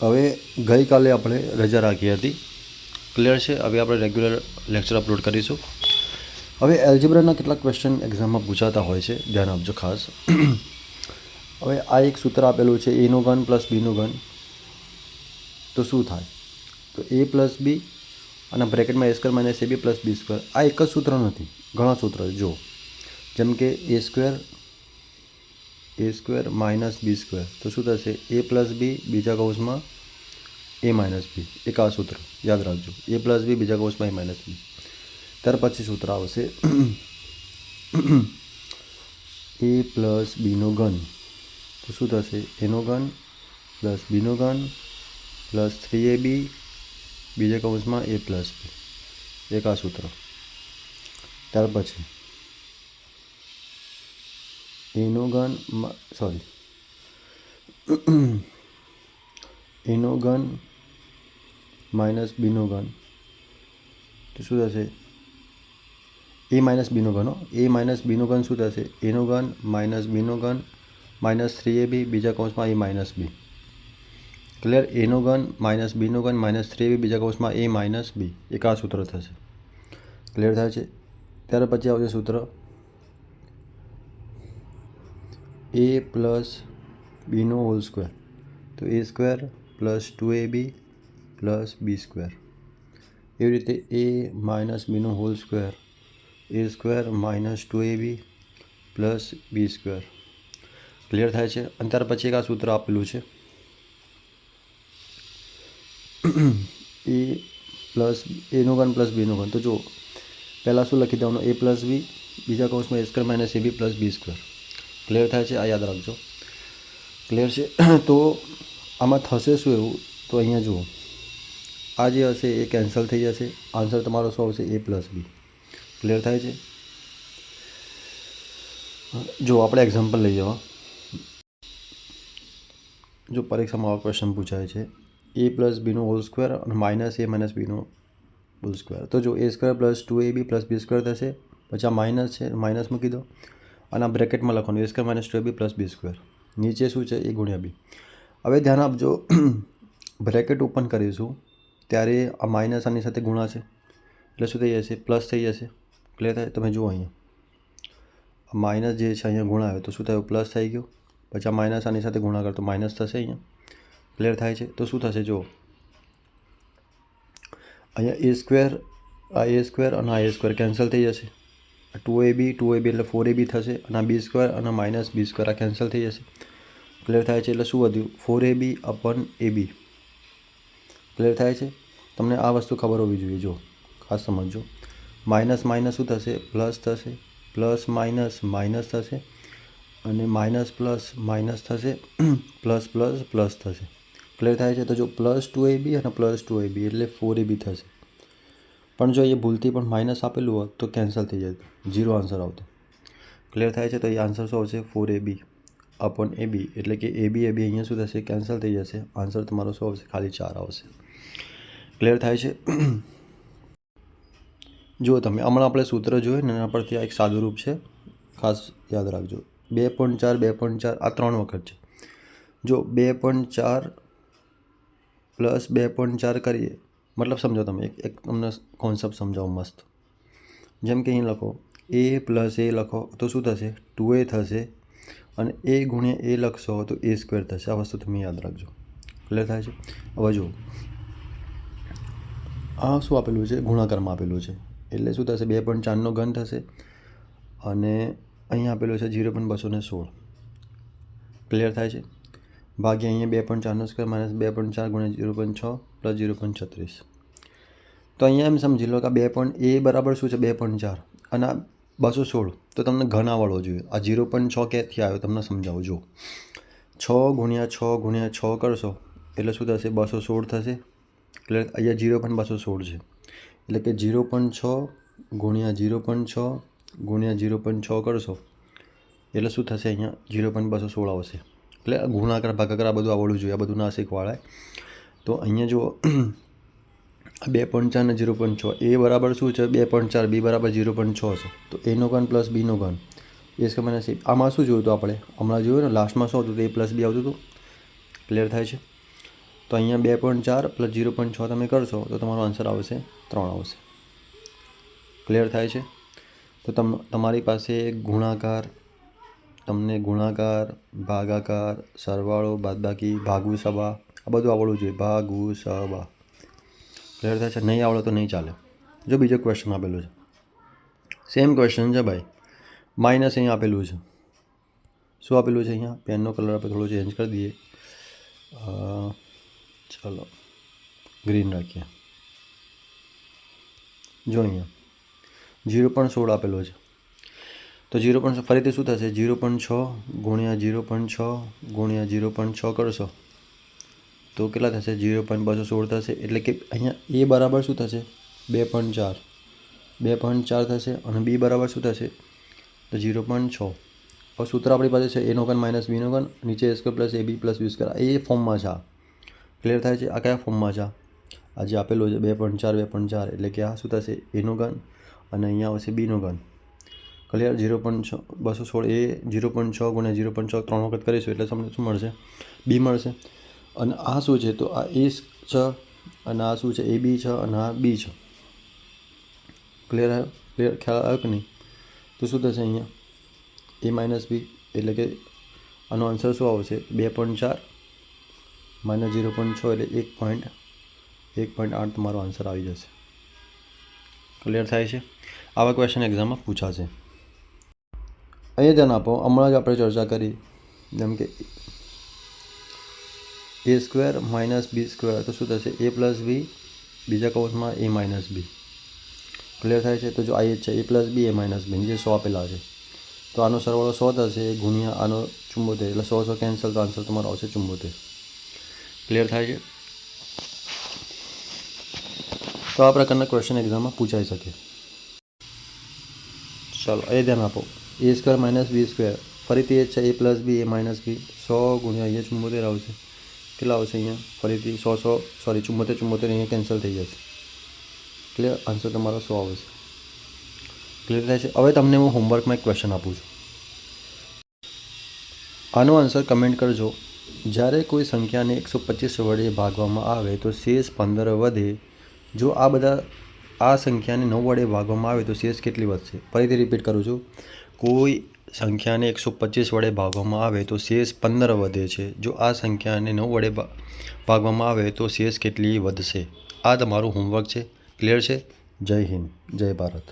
હવે ગઈકાલે આપણે રજા રાખી હતી. ક્લિયર છે? હવે આપણે રેગ્યુલર લેક્ચર અપલોડ કરીશું. હવે એલ્જિબ્રાના કેટલાક ક્વેશ્ચન એક્ઝામમાં પૂછાતા હોય છે, ધ્યાન આપજો ખાસ. હવે આ એક સૂત્ર આપેલું છે એનો ગન પ્લસ બીનો ગન તો શું થાય? તો એ પ્લસ બી અને બ્રેકેટમાં A square minus A B plus B square આ એક જ સૂત્ર નથી. ઘણા સૂત્ર. જો જેમ કે A square A square minus B square તો શું થશે? એ પ્લસ બી બીજા કૌંસમાં એ માઇનસ બી એક આ સૂત્ર. યાદ રાખજો. એ પ્લસ બી બીજા કૌંસમાં એ માઇનસ બી ત્યાર પછી સૂત્ર આવશે એ પ્લસ બીનો ઘન. તો શું થશે? એનો ઘન પ્લસ બીનો ઘન પ્લસ થ્રી એ બી બીજા કૌંસમાં એ પ્લસ બી એક આ સૂત્ર. ત્યાર પછી એનો ઘન સોરી એનો ઘન માઇનસ બીનો ઘન તો શું થશે એ માઇનસ બીનો ઘન એ માઇનસ બીનો ઘન શું થશે એનો ઘન માઇનસ બીનો ઘન માઇનસ થ્રી એ બી બીજા કૌંસમાં એ માઇનસ બી ક્લિયર એનો ઘન માઇનસ બીનો ઘન માઇનસ થ્રી એ બી બીજા કૌંસમાં એ માઇનસ બી એક આ સૂત્ર થશે ક્લિયર થાય છે ત્યાર પછી આવશે સૂત્ર એ પ્લસ બીનો હોલ સ્ક્વેર તો A square plus two A B plus B square એવી રીતે A minus Bino whole square A square minus two A B plus B square clear થાય છે? અને ત્યાર પછી એક આ સૂત્ર આપેલું છે. એ પ્લસ એનું ઘન પ્લસ બીનું ઘન. તો જો પહેલાં શું લખી દેવાનું? એ પ્લસ બી બીજા કૌંસમાં A square minus A B plus B square clear થાય છે, આ યાદ રાખજો. ક્લિયર છે? તો આમાં થશે શું એવું? તો અહીંયા જુઓ. આ જે હશે એ કેન્સલ થઈ જશે. આન્સર તમારો શું આવશે? એ પ્લસ બી ક્લિયર થાય છે? જો, આપણે એક્ઝામ્પલ લઈ જવા જો પરીક્ષામાં આવા ક્વેશ્ચન પૂછાય છે. એ પ્લસ બીનો હોલ સ્ક્વેર અને માઇનસ એ માઇનસ બીનો હોલ સ્ક્વેર તો જો A square plus two A B plus B square થશે, પછી આ માઇનસ છે માઇનસ મૂકી દો. અને આ બ્રેકેટમાં લખવાનું A square minus two B plus B square નીચે શું છે? એ ગુણ્યા બી હવે ધ્યાન આપજો, બ્રેકેટ ઓપન કરીશું, ત્યારે આ માઇનસ આની સાથે ગુણાશે. એટલે શું થઈ જશે? પ્લસ થઈ જશે. ક્લિયર થાય? તમે જુઓ અહીંયા. આ માઇનસ જે છે, અહીંયા ગુણા આવ્યો તો શું થયું? પ્લસ થઈ ગયું. પછી આ માઇનસ આની સાથે ગુણાકાર તો માઇનસ થશે અહીંયા. ક્લિયર થાય છે? તો શું થશે? જુઓ. અહીંયા એ સ્ક્વેર આ એ સ્ક્વેર અને આ એ સ્ક્વેર કેન્સલ થઈ જશે. Two A B two A બી એટલે ફોર એ બી થશે અને આ બી સ્ક્વેર અને માઇનસ બી સ્ક્વેર આ કેન્સલ થઈ જશે. ક્લિયર થાય છે એટલે શું વધ્યું? Four A B upon A B clear થાય છે? તમને આ વસ્તુ ખબર હોવી જોઈએ. જો, ખાસ સમજજો. માઇનસ માઇનસ શું થશે? પ્લસ થશે. પ્લસ માઇનસ માઇનસ થશે. અને માઇનસ પ્લસ માઇનસ થશે. પ્લસ પ્લસ પ્લસ થશે. ક્લિયર થાય છે? તો જો પ્લસ ટુ એ બી અને પ્લસ ટુ એ બી એટલે ફોર એ બી થશે. પણ જો એ ભૂલથી પણ માઇનસ આપેલું હોત તો કેન્સલ થઈ જાય ઝીરો આન્સર આવતો. ક્લિયર થાય છે તો એ આન્સર શું આવશે? ફોર એ બી અપોન એ બી એટલે કે એ બી એ બી અહીંયા શું થશે? કેન્સલ થઈ જશે. આન્સર તમારો શું આવશે? ખાલી ચાર આવશે. ક્લિયર થાય છે? જુઓ તમે, હમણાં આપણે સૂત્ર જોયું ને એના પરથી આ એક સાદું રૂપ છે. ખાસ યાદ રાખજો. બે પોઈન્ટ ચાર, બે પોઈન્ટ ચાર, આ ત્રણ વખત છે. જો બે પોઈન્ટ ચાર પ્લસ બે પોઈન્ટ ચાર કરીએ મતલબ સમજો તમે, એક એક તમને કોન્સેપ્ટ સમજાવો મસ્ત. જેમ કે અહીં લખો એ પ્લસ એ લખો, તો શું થશે? ટુ એ થશે અને એ ગુણ્યા એ લખશો તો એ સ્ક્વેર થશે. આ વસ્તુ તમે યાદ રાખજો. ક્લિયર થાય છે? હવે જુઓ. આ શું આપેલું છે? ગુણાકારમાં આપેલું છે. એટલે શું થશે? બે પોઈન્ટ ચારનો ઘન થશે અને અહીંયા આપેલું છે જીરો પોઈન્ટ બસો ને સોળ. ક્લિયર થાય છે? ભાગ્ય અહીંયા બે પોઈન્ટ ચારનો સ્ક્વેર માઇનસ બે પોઈન્ટ ચાર ગુણ્યા જીરો પોઈન્ટ છ પ્લસ જીરો પોઈન્ટ છત્રીસ. તો અહીંયા એમ સમજી લો કે બે પોઈન્ટ એ બરાબર શું છે? બે પોઈન્ટ ચાર. અને આ બસો સોળ. તો તમને ઘન આવડવો જોઈએ. આ જીરો પોઈન્ટ છ ક્યાંથી આવ્યો તમને સમજાવું. જો છ ગુણ્યા છ ગુણ્યા છ કરશો, એટલે શું થશે? બસો સોળ થશે. એટલે અહીંયા ઝીરો પોઈન્ટ બસો સોળ છે. એટલે કે જીરો પોઈન્ટ છ ગુણ્યા જીરો પોઈન્ટ છ ગુણ્યા જીરો પોઈન્ટ છ કરશો, એટલે શું થશે અહીંયા? જીરો પોઈન્ટ બસો સોળ આવશે. એટલે ગુણાકાર, ભાગાકાર આ બધું આવડવું જોઈએ. આ બધું ના શીખવાડાય. તો અહીંયા જો બે પોઈન્ટ ચાર ને જીરો પોઈન્ટ છ. એ બરાબર શું છે? બે પોઈન્ટ ચાર. બી બરાબર જીરો પોઈન્ટ છ છે. તો એનો ઘન પ્લસ બીનો ઘન. એ સ્ક્વેર માઇનસ આમાં શું જોયું હતું આપણે? હમણાં જોયું ને? લાસ્ટમાં શું હતું? તો એ પ્લસ બી આવતું હતું. ક્લિયર થાય છે? તો અહીંયા બે પોઈન્ટ ચાર પ્લસ જીરો પોઈન્ટ છ તમે કરશો તો તમારો આન્સર આવશે ત્રણ આવશે. ક્લિયર થાય છે? તો તમ, તમારી પાસે ગુણાકાર, તમને ગુણાકાર, ભાગાકાર, સરવાળો, બાદબાકી ભાગુ સભા આ બધું આવડવું જોઈએ. ભાગુ સભા ક્લિયર થાય છે? નહીં આવડે તો નહીં ચાલે. જો બીજો ક્વેશ્ચન આપેલો છે. સેમ ક્વેશ્ચન છે ભાઈ. માઇનસ અહીંયા આપેલું છે. શું આપેલું છે અહીંયા? પેનનો કલર આપણે થોડો ચેન્જ કરી દઈએ. ચલો. ગ્રીન રાખીએ. જો અહીંયા. જીરો પોઈન્ટ સોળ આપેલો છે. તો જીરો પોઈન્ટ ફરીથી શું થશે? જીરો પોઈન્ટ છ ગુણ્યા જીરો પોઈન્ટ છ ગુણ્યા જીરો પોઈન્ટ છ કરશો? તો કેટલા થશે? જીરો પોઈન્ટ બસો સોળ થશે. એટલે કે અહીંયા એ બરાબર શું થશે? બે પોઈન્ટ ચાર. બે પોઈન્ટ ચાર થશે અને બી બરાબર શું થશે? તો જીરો પોઈન્ટ છ. હવે સૂત્ર આપણી પાસે છે એનો ગન માઇનસ બીનો ગન નીચે A plus A B plus B square. એ ફોર્મમાં છે ક્લિયર થાય છે? આ કયા ફોર્મમાં છે આ? જે આપેલું છે બે પોઈન્ટ ચાર, બે પોઈન્ટ ચાર. એટલે કે આ શું થશે? એનો ગન અને અહીંયા આવશે બીનો ગન ક્લિયર જીરો પોઈન્ટ છ, બસો સોળ. એ ઝીરો પોઈન્ટ છ ગુણ્યા જીરો પોઈન્ટ છ, ત્રણ વખત કરીશું એટલે તમને શું મળશે? બી મળશે. અને આ શું છે? તો આ એ છે અને આ શું છે? એ બી છે અને આ બી છે. ક્લિયર આવ્યો ક્લિયર ખ્યાલ આવ્યો કે નહીં? તો શું થશે અહીંયા? એ માઇનસ બી એટલે કે આનો આન્સર શું આવશે? બે પોઈન્ટ ચાર માઇનસ જીરો પોઈન્ટ છ એટલે એક પોઈન્ટ એક પોઈન્ટ આઠ તમારો આન્સર આવી જશે. ક્લિયર થાય છે? આવા ક્વેશ્ચન એક્ઝામમાં પૂછાશે. અહીંયા ધ્યાન આપો. હમણાં જ આપણે ચર્ચા કરી, જેમ કે A square minus B square તો શું થશે? એ પ્લસ બી બીજા કૌંસમાં એ માઇનસ બી ક્લિયર થાય છે? તો જો આ એ છે A plus B A minus બી નીચે સો આપેલા છે. તો આનો સરવાળો સો થશે ગુણ્યા આનો ચુંબોતેર. એટલે સો સો કેન્સલ તો આન્સર તમારો આવશે ચુંબોતેર. ક્લિયર થાય છે? તો આ પ્રકારના ક્વેશ્ચન એક્ઝામમાં પૂછાઈ શકે. ચાલો, એ ધ્યાન આપો. A square minus B square ફરીથી એ છે A plus B A minus બી સો ગુણ્યા અહીંયા ચુંબોતેર આવશે. કેટલા આવશે અહીંયા? ફરીથી સો સો સોરી ચુંબોતેર ચુંબોતેર અહીંયા કેન્સલ થઈ જશે. ક્લિયર આન્સર તમારો સો આવશે. ક્લિયર થાય છે? હવે તમને હું હોમવર્કમાં એક ક્વેશ્ચન આપું છું. આનો આન્સર કમેન્ટ કરજો. જ્યારે કોઈ સંખ્યાને એકસો પચીસ વડે ભાગવામાં આવે તો શેષ પંદર વધે. જો આ બધા, આ સંખ્યાને નવ વડે ભાગવામાં આવે તો શેષ કેટલી વધશે? ફરીથી રિપીટ કરું છું. કોઈ સંખ્યાને એકસો પચીસ વડે ભાગવામાં આવે તો શેષ પંદર વધે છે. જો આ સંખ્યાને નવ વડે ભાગવામાં આવે તો શેષ કેટલી વધશે? આ તમારું હોમવર્ક છે. ક્લિયર છે? જય હિન્દ. જય ભારત.